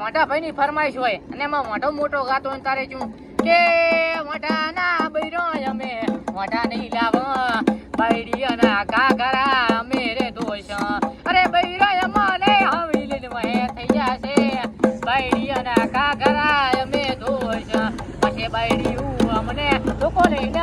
મોટા ભાઈ ની ફરમાઈશ હોય અને એમાં મોટો મોટો ગાતો તારે શું? કે મોટા ના બૈરો અમે મોટા નહીં લાવ બૈરી અને કાગરા અમે રે દોષ. અરે બૈરો અમને હવી મહે થઈ જશે બૈરી અને કાગરા અમે દોષ. પછી બૈરી અમને લોકો લઈને